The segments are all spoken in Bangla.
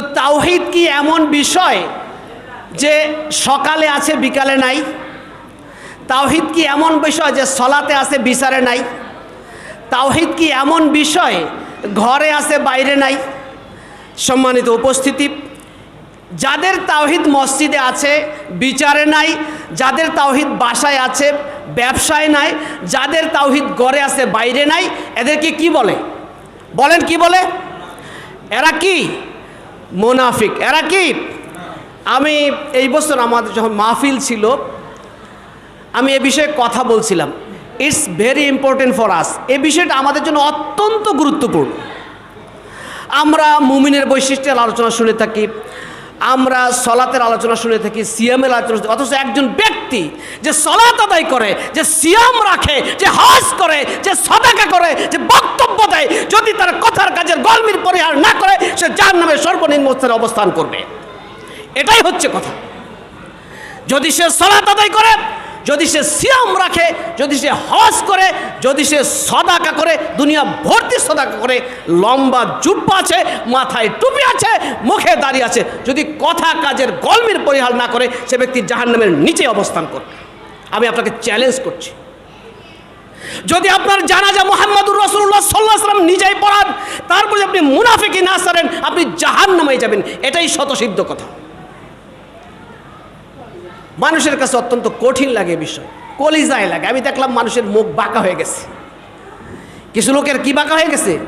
তাওহিদ কি এমন বিষয় যে সকালে আছে, বিকালে নাই? তাওহিদ কি এমন বিষয় যে সলাতে আছে, বিচারে নাই? তাওহিদ কি এমন বিষয় ঘরে আছে, বাইরে নাই? সম্মানিত উপস্থিতি, যাদের তাওহিদ মসজিদে আছে, বিচারে নাই, যাদের তাওহিদ বাসায় আছে, ব্যবসায় নাই, যাদের তাওহিদ গড়ে আছে, বাইরে নাই, এদেরকে কি বলে? বলেন কি বলে? এরা কি? মোনাফিক। এরা কি? আমি এই বছর আমাদের যখন মাহফিল ছিল, আমি এ বিষয়ে কথা বলছিলাম। It's very important for us এ বিষয়টা আমাদের জন্য অত্যন্ত গুরুত্বপূর্ণ। আমরা মুমিনের বৈশিষ্ট্যের আলোচনা শুনে থাকি। আমরা সলাতের আলোচনা শুনে থাকি সিয়ামের আলোচনা অথচ একজন ব্যক্তি যে সলাত আদায় করে, যে সিয়াম রাখে, যে হজ করে, যে সদাকা করে, যে বক্তব্য দেয়, যদি তার কথার কাজের গলমির পরিহার না করে, সে যার নামে সর্বনিম্ন স্তরে অবস্থান করবে। এটাই হচ্ছে কথা। যদি সে সলাত আদায় করে যদি সে সিয়াম রাখে, যদি সে হজ করে, যদি সে সদাকা করে, দুনিয়া ভর্তি সদাকা করে, লম্বা জুব্বা আছে, মাথায় টুপি আছে, মুখে দাঁড়িয়ে আছে, যদি কথা কাজের গলমির পরিহার না করে, সে ব্যক্তি জাহান্নামের নিচে অবস্থান করবে। আমি আপনাকে চ্যালেঞ্জ করছি। যদি আপনার জানা জানাজা মোহাম্মদুর রসুল্লাহ সাল্লাহ সাল্লাম নিজেই পড়ান, তারপরে আপনি মুনাফিকি না সারেন, আপনি জাহান্নামে যাবেন। এটাই শতসিদ্ধ কথা। মানুষের কাছে অত্যন্ত কঠিন লাগে বিষয়। কলিজায় লাগে। আমি দেখলাম মানুষের মুখ বাঁকা হয়ে গেছে। কিছু লোকের কি বাঁকা হয়ে গেছে?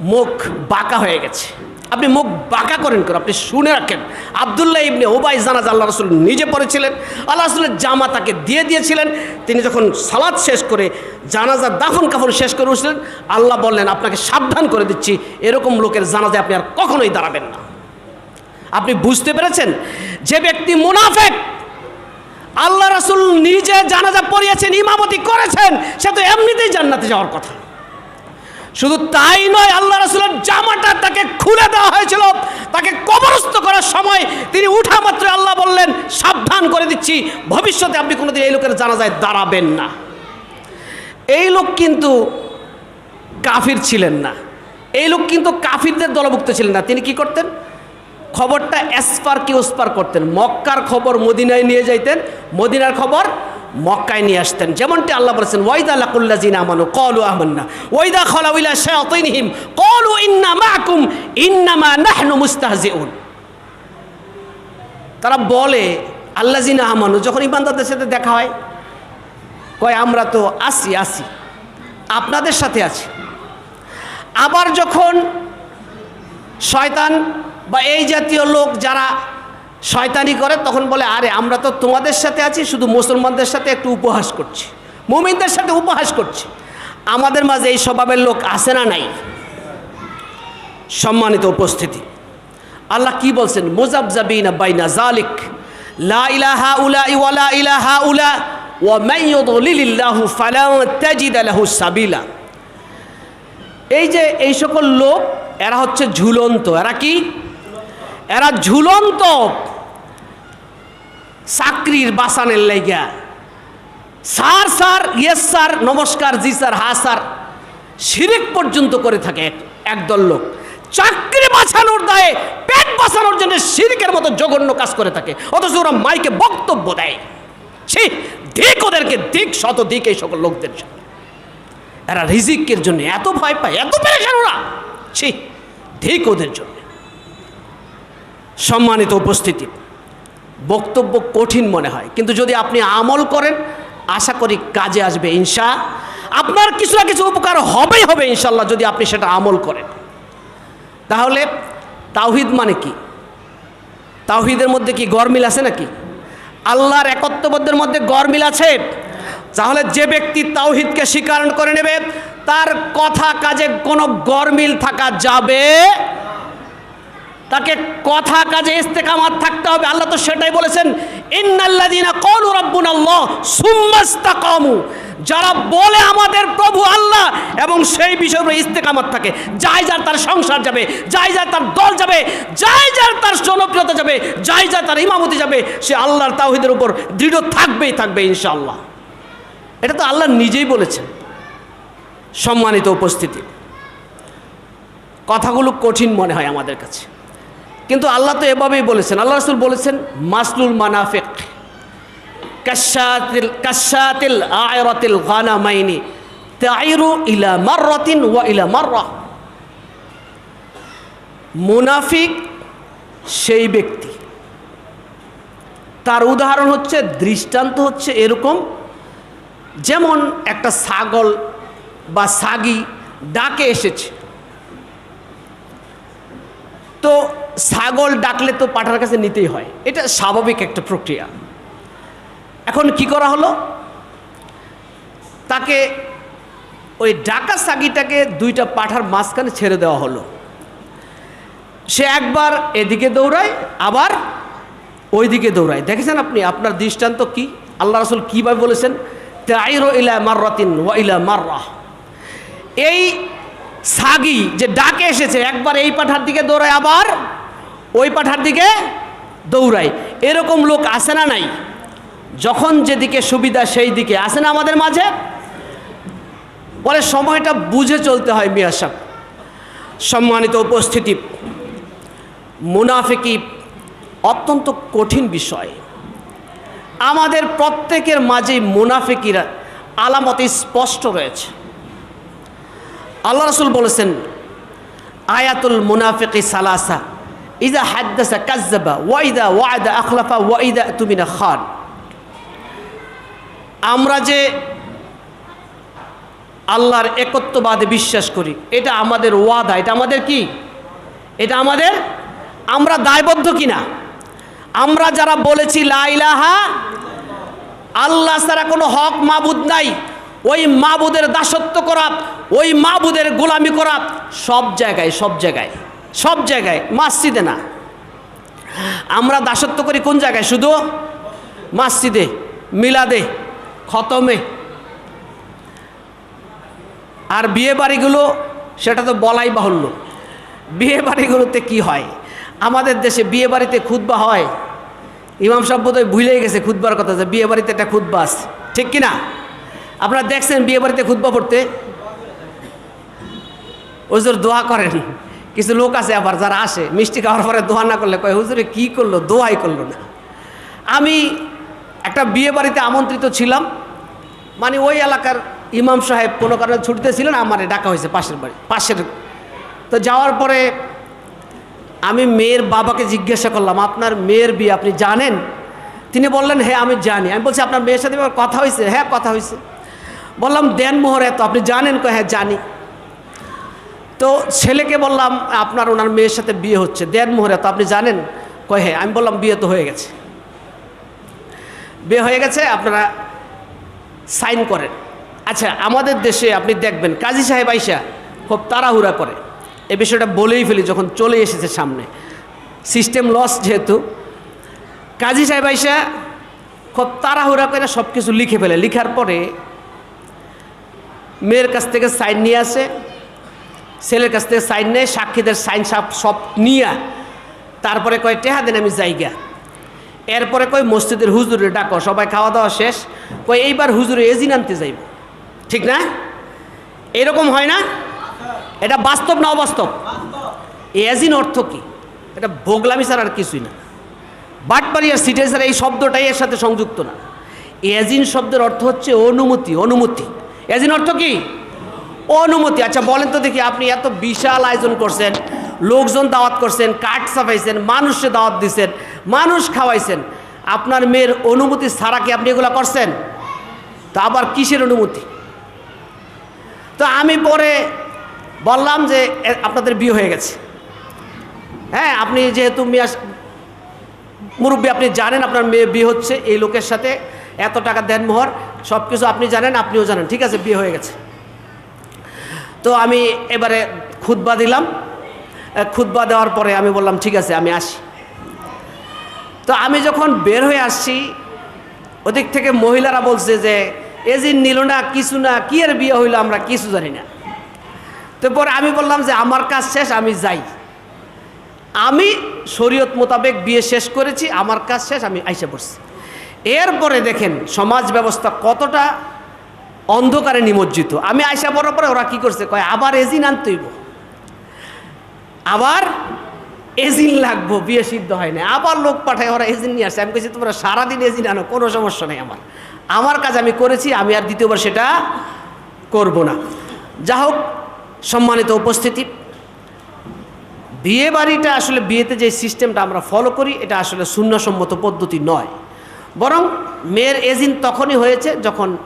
মুখ বাঁকা হয়ে গেছে। আপনি মুখ বাঁকা করেন কেন? আপনি শুনে রাখেন। আবদুল্লাহ ইবনে ওবাই জানাজ আল্লাহ রসুল নিজে পড়েছিলেন। আল্লাহ রসুলের জামা তাকে দিয়ে দিয়েছিলেন। তিনি যখন সালাদ শেষ করে জানাজার দাফন কাফন শেষ করে উঠছিলেন আল্লাহ বললেন, আপনাকে সাবধান করে দিচ্ছি। এরকম লোকের জানাজায় আপনি আর কখনোই দাঁড়াবেন না। আপনি বুঝতে পেরেছেন? যে ব্যক্তি মুনাফেক আল্লাহ রাসুল নিজে জানাজা পড়িয়েছেন, ইমামতি করেছেন, সে তো এমনিতেই জান্নাতে যাওয়ার কথা। শুধু তাই নয়, আল্লাহ রাসুলের জামাটা তাকে খুলে দেওয়া হয়েছিল, তাকে কবরস্থ করার সময় তিনি উঠা মাত্র আল্লাহ বললেন, সাবধান করে দিচ্ছি, ভবিষ্যতে আপনি কোনোদিন এই লোকের জানাজায় দাঁড়াবেন না। এই লোক কিন্তু কাফির ছিলেন না। এই লোক কিন্তু কাফিরদের দলভুক্ত ছিলেন না। তিনি কি করতেন? খবরটা এসপার কি ওসপার করতেন? মক্কার খবর মদিনায় নিয়ে যাইতেন, মদিনার খবর মক্কায় নিয়ে আসতেন। যেমনটি আল্লাহ বলেছেন, ওয়াইদা লাকুল্লা জিন আমানু কলু আহমান্না ওয়াইদা খলাউইলা শায়াতিনহিম কলু ইন্না মাকুম ইন্নামা নাহনু মুস্তাহজিউন। তারা বলে আল্লাহ জিনা আমানু, যখন ইমানদারদের সাথে দেখা হয়, কয়, আমরা তো আসি আসি, আপনাদের সাথে আছি। আবার যখন শয়তান বা এই জাতীয় লোক যারা শয়তানি করে, তখন বলে, আরে, আমরা তো তোমাদের সাথে আছি, শুধু মুসলমানদের সাথে একটু উপহাস করছি, মুমিনদের সাথে উপহাস করছি। আমাদের মাঝে এই স্বভাবের লোক আসে না নাই? সম্মানিত উপস্থিতি, আল্লাহ কি বলছেন? মুজাবজাবিনা বাইনা জালিক লা ইলাহা উলা ওয়ালা ইলাহা উলা ওয়া ইউদলিলিল্লাহু ফালা তাজিদ লাহু সাবিলা। এই যে এই সকল লোক, এরা হচ্ছে ঝুলন্ত। এরা কি? এরা ঝুলন্ত চাকরির বাসানের লাইগা স্যার স্যার, ইয়েস, স্যার, নমস্কার, জি, স্যার, হা, স্যার। শিরিক পর্যন্ত করে থাকে একদল লোক। চাকরি বাঁচানোর দায়ে, পেট বাঁচানোর জন্য শিরিকের মতো জঘন্য কাজ করে থাকে। অথচ ওরা মাইকে বক্তব্য দেয়। সে দিক ওদেরকে দিক, শত দিক এই সকল লোকদের জন্য। এরা রিজিকের জন্য এত ভয় পায়, এত পেরেছেন ওরা। ছি, ঠিক ওদের জন্য। সম্মানিত উপস্থিতি, বক্তব্য কঠিন মনে হয়, কিন্তু যদি আপনি আমল করেন, আশা করি কাজে আসবে ইনশা। আপনার কিছু না কিছু উপকার হবেই হবে ইনশাল্লাহ যদি আপনি সেটা আমল করেন। তাহলে তাওহিদ মানে কি? তাওহিদের মধ্যে কি গরমিল আছে নাকি? আল্লাহর একত্ববদ্ধের মধ্যে গরমিল আছে? তাহলে যে ব্যক্তি তাওহিদকে স্বীকার করে নেবে, তার কথা কাজে কোনো গরমিল থাকা যাবে? তাকে কথা কাজে ইস্তেকামাত থাকতে হবে। আল্লাহ তো সেটাই বলেছেন, ইন্নাল্লাযীনা ক্বালু রাব্বুনাল্লাহ সুম্মাস্তাকামু যারা বলে আমাদের প্রভু আল্লাহ এবং সেই বিষয়ের উপরে ইস্তেকামাত থাকে, যাই যার তার সংসার যাবে, যাই যার তার দল যাবে, যাই যার তার জনপ্রিয়তা যাবে, যাই যার তার ইমামতি যাবে, সে আল্লাহর তাওহীদের উপর দৃঢ় থাকবেই থাকবে ইনশাআল্লাহ। এটা তো আল্লাহ নিজেই বলেছেন। সম্মানিত উপস্থিতি। কথাগুলো কঠিন মনে হয় আমাদের কাছে। কিন্তু আল্লাহ তো এভাবেই বলেছেন। আল্লাহ রসুল বলেছেন, মাসলুল মানাফিক কাশাতিল কাশাতিল গানামাইনি তাইরু ইলা মাররাতিন ওয়া ইলা মাররা। মুনাফিক সেই ব্যক্তি। তার উদাহরণ হচ্ছে, দৃষ্টান্ত হচ্ছে এরকম যেমন একটা ছাগল বা সাগি ডাকে এসেছে। তো ছাগল ডাকলে তো পাঠার কাছে নিতেই হয়। এটা স্বাভাবিক একটা প্রক্রিয়া। এখন কি করা হলো? তাকে ওই ডাকা সাগিটাকে দুইটা পাঠার মাঝখানে ছেড়ে দেওয়া হলো। সে একবার এদিকে দৌড়ায়, আবার ওইদিকে দৌড়ায়। দেখেছেন আপনি? আপনার দৃষ্টান্ত কি? আল্লাহ রসুল কীভাবে বলেছেন? তাইরো ইলা মাররাতিন ওয়া ইলা মাররাহ। এই সাগি যে ডাকে এসেছে, একবার এই পাঠার দিকে দৌড়ায়, আবার ওই পাঠার দিকে দৌড়ায়। এরকম লোক আসে না নাই? যখন যেদিকে সুবিধা সেই দিকে। আসে না আমাদের মাঝে? বলে, সময়টা বুঝে চলতে হয় মিয়া সাহেব। সম্মানিত উপস্থিতি। মুনাফিকি অত্যন্ত কঠিন বিষয়। আমাদের প্রত্যেকের মাঝেই মুনাফিকিরা আলামতে স্পষ্ট রয়েছে। আল্লাহ রসুল বলেছেন, আয়াতুল মুনাফিকি সালাসা ইদা হাদ্দাসা কাজ্জাবা ওয়াইদা ওয়াইদা আখলাফা ওয়াইদা তুমিনা খান। আমরা যে আল্লাহর একত্ববাদে বিশ্বাস করি, এটা আমাদের ওয়াদা, এটা আমাদের কি? এটা আমাদের, আমরা দায়বদ্ধ কিনা? আমরা যারা বলেছি লাইলাহা আল্লাহ ছাড়া কোনো হক মাবুদ নাই, ওই মাবুদের দাসত্ব করা, ওই মাবুদের গোলামি করা সব জায়গায় সব জায়গায় সব জায়গায়, মাসজিদে না। আমরা দাসত্ব করি কোন জায়গায়? শুধু মাসজিদে, মিলাদে, খতমে। আর বিয়ে বাড়িগুলো সেটা তো বলাই বাহুল্য। বিয়ে বাড়িগুলোতে কি হয়? আমাদের দেশে বিয়ে বাড়িতে খুদ্া হয়। ইমাম সাহেব বোধহয় ভুলেই গেছে খুদ্বার কথা যে বিয়ে বাড়িতে একটা খুদ্া আছে। ঠিক কি না আপনারা দেখছেন বিয়ে বাড়িতে খুদ্া পড়তে? হুজুর দোয়া করেন। কিছু লোক আছে আবার যারা আসে, মিষ্টি খাওয়ার পরে দোয়া না করলে কয়, হুজুরে কী করল? দোয়াই করল না। আমি একটা বিয়ে বাড়িতে আমন্ত্রিত ছিলাম। মানে ওই এলাকার ইমাম সাহেব কোনো কারণে ছুটিতে ছিলেন, আমারে ডাকা হয়েছে পাশের বাড়ি, পাশের। তো যাওয়ার পরে আমি মেয়ের বাবাকে জিজ্ঞাসা করলাম, আপনার মেয়ের বিয়ে আপনি জানেন? তিনি বললেন হ্যাঁ আমি জানি। আমি বলছি, আপনার মেয়ের সাথে কথা হয়েছে হ্যাঁ কথা হয়েছে বললাম, দেন মোহর, এত আপনি জানেন? কয় হ্যাঁ জানি। তো ছেলেকে বললাম, আপনার ওনার মেয়ের সাথে বিয়ে হচ্ছে। দেন মোহর, এত আপনি জানেন? কয় হ্যাঁ। আমি বললাম, বিয়ে তো হয়ে গেছে। বিয়ে হয়ে গেছে, আপনারা সাইন করেন। আচ্ছা আমাদের দেশে আপনি দেখবেন, কাজী সাহেব আইসা খুব তাড়াহুড়া করে। এ বিষয়টা বলেই ফেলি যখন চলে এসেছে সামনে। সিস্টেম লস যেহেতু। কাজী সাহেব আইসা খুব তাড়াহুড়া করে সব কিছু লিখে ফেলে। লিখার পরে মেয়ের কাছ থেকে সাইন নিয়ে আসে, ছেলের কাছ থেকে সাইন নেয়, সাক্ষীদের সাইন সব সব নিয়ে তারপরে কয়, টেহা দেন, আমি জায়গা এরপরে কই মসজিদের হুজুরে ডাকো, সবাই খাওয়া দাওয়া শেষ। কই এইবার হুজুরে এজিন আনতে যাইব। ঠিক না? এরকম হয় না? এটা বাস্তব না অবাস্তব? এজিন অর্থ কি? এটা ভোগলামি ছাড়া আর কিছুই না। বাটপারি আর সিটেসার এই শব্দটাই এর সাথে সংযুক্ত না। এজিন শব্দের অর্থ হচ্ছে অনুমতি অনুমতি। এজিন অর্থ কি? অনুমতি। আচ্ছা বলেন তো দেখি, আপনি এত বিশাল আয়োজন করছেন, লোকজন দাওয়াত করছেন, কাঠ সাফাইছেন, মানুষে দাওয়াত দিছেন, মানুষ খাওয়াইছেন। আপনার মেয়ের অনুমতি ছাড়া কি আপনি এগুলো করছেন? তা আবার কিসের অনুমতি? তো আমি পরে বললাম যে আপনাদের বিয়ে হয়ে গেছে। হ্যাঁ আপনি যেহেতু মিয়া মুরব্বী, আপনি জানেন আপনার মেয়ে বিয়ে হচ্ছে, এই লোকের সাথে এত টাকা দেন মোহর সব কিছু আপনি জানেন, আপনিও জানেন, ঠিক আছে, বিয়ে হয়ে গেছে। তো আমি এবারে খুতবা দিলাম। খুতবা দেওয়ার পরে আমি বললাম, ঠিক আছে, আমি আসি। তো আমি যখন বের হয়ে আসছি, ওদিক থেকে মহিলারা বলছে যে এজিন নিল না, কিছু না, কি এর বিয়ে হইল আমরা কিছু জানি না। তো পরে আমি বললাম যে, আমার কাজ শেষ, আমি যাই। আমি শরীয়ত মোতাবেক বিয়ে শেষ করেছি, আমার কাজ শেষ, আমি আইসে পড়ছি। এরপরে দেখেন, সমাজ ব্যবস্থা কতটা অন্ধকারে নিমজ্জিত। আমি আইসা পড়ার পরে ওরা কি করছে, কয়, আবার এজিন আনতেইব আবার এজিন লাগবো, বিয়ে সিদ্ধ হয় না আবার লোক পাঠায়, ওরা এজিন নিয়ে আসছে। আমি বলছি তোমরা সারাদিন এজিন আনো, কোনো সমস্যা নেই আমার। আমার কাজ আমি করেছি, আমি আর দ্বিতীয়বার সেটা করব না। যা হোক সম্মানিত উপস্থিতি। বিয়ে বাড়িটা আসলে বিয়েতে যে সিস্টেমটা আমরা ফলো করি, এটা আসলে শূন্যসম্মত পদ্ধতি নয়। বরং মেয়ের এজিন তখনই হয়েছে যখন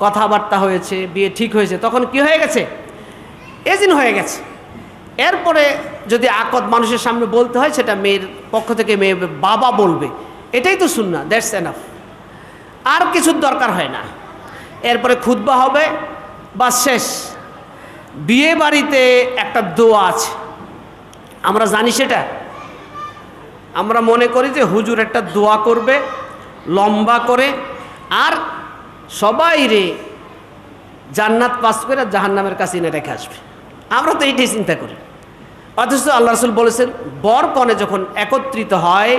কথাবার্তা হয়েছে, বিয়ে ঠিক হয়েছে, তখন কি হয়ে গেছে? এজিন হয়ে গেছে। এরপরে যদি আকদ মানুষের সামনে বলতে হয়, সেটা মেয়ের পক্ষ থেকে মেয়ে বাবা বলবে। এটাই তো শুননা দ্যাটস এনাফ আর কিছুর দরকার হয় না। এরপরে খুতবা হবে বা শেষ। বিয়ে বাড়িতে একটা দোয়া আছে। আমরা জানি সেটা। আমরা মনে করি যে হুজুর একটা দোয়া করবে, লম্বা করে, আর সবাই রে জান্নাত পাস করে জাহান্নামের কাছে এনে রেখে আসবে। আমরা তো এইটাই চিন্তা করি। অথচ আল্লাহ রসুল বলেছেন, বর কনে যখন একত্রিত হয়,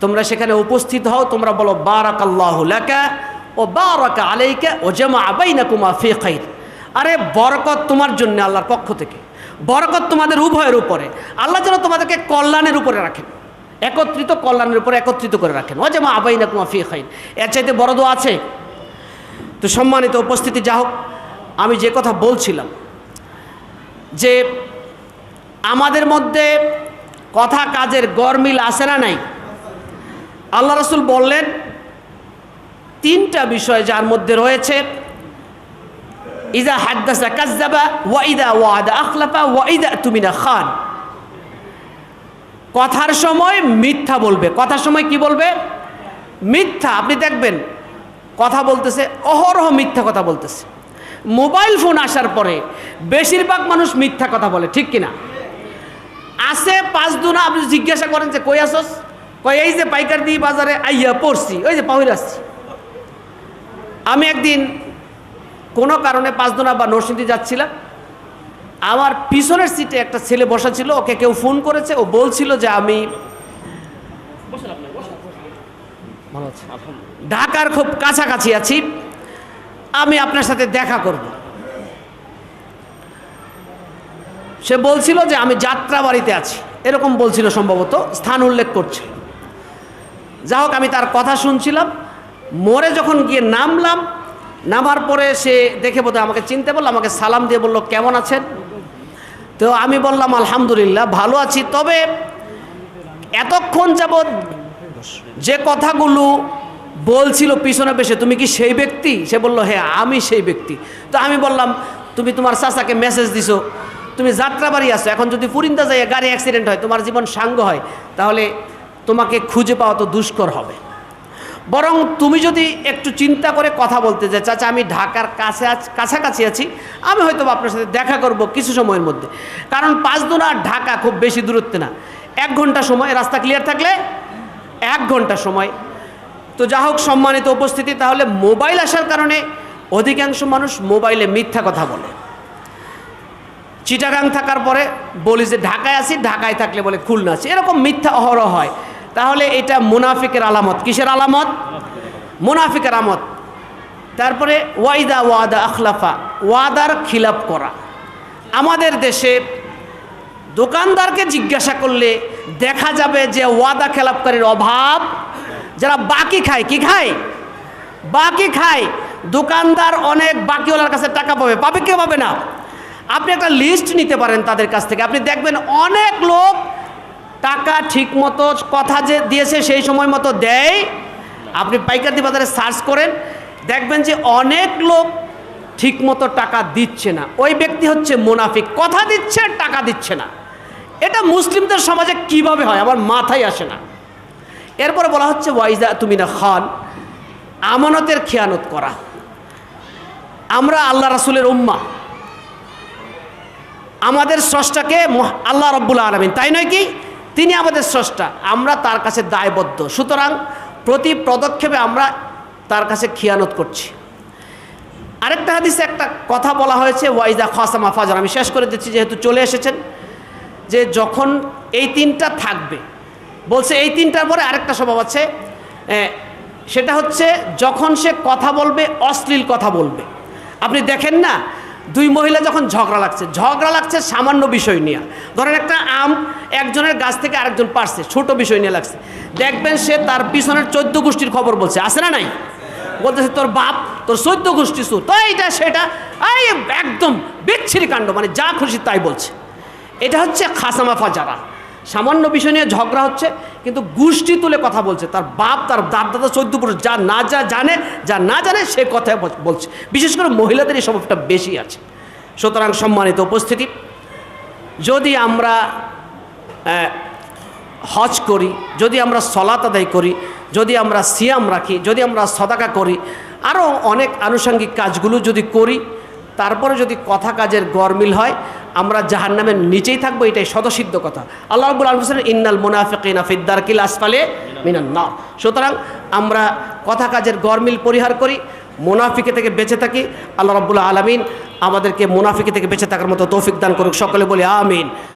তোমরা সেখানে উপস্থিত হও, তোমরা বলো বারাক আল্লাহ লেখা ও বারাকা আলাইকা ও জামা আবাই না কুমা ফি খাইর। আরে বরকত তোমার জন্য আল্লাহর পক্ষ থেকে। বরকত তোমাদের উভয়ের উপরে। আল্লাহ যেন তোমাদেরকে কল্যাণের উপরে রাখেন। একত্রিত কল্যাণের উপরে একত্রিত করে রাখেন। ও জামা আবাইনা কুমা ফি খাইর। এর চাইতে বড় আছে? তো সম্মানিত উপস্থিতি যা হোক, আমি যে কথা বলছিলাম, যে আমাদের মধ্যে কথা কাজের গরমিল আসে না নাই? আল্লাহ রসুল বললেন, তিনটা বিষয় যার মধ্যে রয়েছে ইদা হাদ্দাসা কাজ্জাবা ওয়াইদা ওয়াদা আখলাফা ওয়াইদা তুমিনা খান। কথার সময় মিথ্যা বলবে। কথার সময় কি বলবে? মিথ্যা। আপনি দেখবেন, কথা বলতেছে, অহরহ মিথ্যা কথা বলতেছে। মোবাইল ফোন আসার পরে বেশিরভাগ মানুষ মিথ্যা কথা বলে, ঠিক কিনা? আসে পাঁচ দুনা, আপনি জিজ্ঞাসা করেন যে, কই আসস? কই এই যে পাইকার দিয়ে বাজারে আইয়া পড়ছি, ওই যে পাহুর আসছি। আমি একদিন কোনো কারণে পাঁচ দুনা বা নরসিংদী যাচ্ছিলাম। আমার পিছনের সিটে একটা ছেলে বসা ছিল ওকে কেউ ফোন করেছে ও বলছিল যে আমি ঢাকার খুব কাছাকাছি আছি আমি আপনার সাথে দেখা করব। সে বলছিল যে আমি যাত্রা বাড়িতে আছি এরকম বলছিল সম্ভবত স্থান উল্লেখ করছে। যা হোক আমি তার কথা শুনছিলাম মোড়ে যখন গিয়ে নামলাম নামার পরে সে দেখে বোধহয় আমাকে চিনতে বলল, আমাকে সালাম দিয়ে বলল, কেমন আছেন? তো আমি বললাম, আলহামদুলিল্লাহ, ভালো আছি। তবে এতক্ষণ যাবৎ যে কথাগুলো বলছিল পিছনে বেশে তুমি কি সেই ব্যক্তি? সে বলল হ্যাঁ আমি সেই ব্যক্তি। তো আমি বললাম, তুমি তোমার চাচাকে মেসেজ দিছো, তুমি যাত্রাবাড়ি আসো এখন যদি পুরিন্দা যাই গাড়ি অ্যাক্সিডেন্ট হয়, তোমার জীবন সাঙ্গ হয়, তাহলে তোমাকে খুঁজে পাওয়া তো দুষ্কর হবে। বরং তুমি যদি একটু চিন্তা করে কথা বলতে যে চাচা, আমি ঢাকার কাছে কাছাকাছি আছি, আমি হয়তো আপনার সাথে দেখা করব কিছু সময়ের মধ্যে। কারণ পাঁচ দিন আর ঢাকা খুব বেশি দূরত্বে না। এক ঘণ্টা সময়, রাস্তা ক্লিয়ার থাকলে এক ঘণ্টা সময়। তো যা হোক, সম্মানিত উপস্থিতি, তাহলে মোবাইল আসার কারণে অধিকাংশ মানুষ মোবাইলে মিথ্যা কথা বলে। চিটাগাং থাকার পরে বলি যে, ঢাকায় আছি, ঢাকায় থাকলে বলে খুলনা আছি। এরকম মিথ্যা অহরহ হয়। তাহলে এটা মুনাফিকের আলামত। কিসের আলামত? মুনাফিকের আলামত। তারপরে ওয়াইদা ওয়াদা আখলাফা, ওয়াদার খিলাপ করা। আমাদের দেশে দোকানদারকে জিজ্ঞাসা করলে দেখা যাবে যে ওয়াদা খেলাপকারীর অভাব। যারা বাকি খায়, কি খায়? বাকি খায়। দোকানদার অনেক বাকিওয়ালার কাছে টাকা পাবে। পাবে কেউ পাবে না? আপনি একটা লিস্ট নিতে পারেন তাদের কাছ থেকে। আপনি দেখবেন অনেক লোক টাকা ঠিক মতো কথা যে দিয়েছে সেই সময় মতো দেয়। আপনি পাইকারি বাজারে সার্চ করেন, দেখবেন যে অনেক লোক ঠিক মতো টাকা দিচ্ছে না। ওই ব্যক্তি হচ্ছে মুনাফিক। কথা দিচ্ছে, টাকা দিচ্ছে না। এটা মুসলিমদের সমাজে কীভাবে হয়? আমার মাথায় আসে না। এরপরে বলা হচ্ছে ওয়াইজা তুমি না খান আমানতের খেয়ানত করা। আমরা আল্লাহ রাসুলের উম্মা। আমাদের স্রষ্টাকে আল্লাহ রব্বুল আলমিন, তাই নয় কি? তিনি আমাদের স্রষ্টা, আমরা তার কাছে দায়বদ্ধ। সুতরাং প্রতি পদক্ষেপে আমরা তার কাছে খিয়ানত করছি। আরেকটা হাদিসে একটা কথা বলা হয়েছে, ওয়াইজা খাসামা ফাজার। আমি শেষ করে দিচ্ছি, যেহেতু চলে এসেছেন, যে যখন এই তিনটা থাকবে, বলছে এই তিনটার পরে আরেকটা স্বভাব আছে সেটা হচ্ছে যখন সে কথা বলবে, অশ্লীল কথা বলবে। আপনি দেখেন না দুই মহিলা যখন ঝগড়া লাগছে ঝগড়া লাগছে সামান্য বিষয় নিয়ে। ধরেন একটা আম একজনের গাছ থেকে আরেকজন পারছে, ছোট বিষয় নিয়ে লাগছে। দেখবেন সে তার পিছনের চোদ্দ গোষ্ঠীর খবর বলছে, আছে না নাই? বলতেছে, তোর বাপ, তোর চোদ্দ গোষ্ঠী সুর তো এইটা, সেটা, এই একদম বিচ্ছিরি কাণ্ড মানে যা খুশি তাই বলছে। এটা হচ্ছে খাসামাফা যারা সামান্য বিষয় নিয়ে ঝগড়া হচ্ছে কিন্তু গোষ্ঠী তুলে কথা বলছে। তার বাপ, তার দাদ দাদা চোদ্দ পুরুষ যা না যা জানে, যা না জানে সে কথা বলছে। বিশেষ করে মহিলাদের এই স্বভাবটা বেশি আছে। সুতরাং সম্মানিত উপস্থিতি, যদি আমরা হজ করি, যদি আমরা সলাত আদায় করি, যদি আমরা সিয়াম রাখি, যদি আমরা সদাকা করি আরও অনেক আনুষঙ্গিক কাজগুলো যদি করি, তারপরে যদি কথা কাজের গরমিল হয় আমরা জাহান নামের নিচেই থাকব, এটাই শতসিদ্ধ কথা আল্লাহ রবুল আলম ইন্নাল মুনাফিকিনা ফিদ্দার কিল আসফালে মিনান না সুতরাং আমরা কথা কাজের গরমিল পরিহার করি, মুনাফিকে থেকে বেঁচে থাকি। আল্লাহ রব্বুল্লাহ আলমিন আমাদেরকে মুনাফিকে থেকে বেঁচে থাকার মতো তৌফিক দান করুক, সকলে বলি আমিন।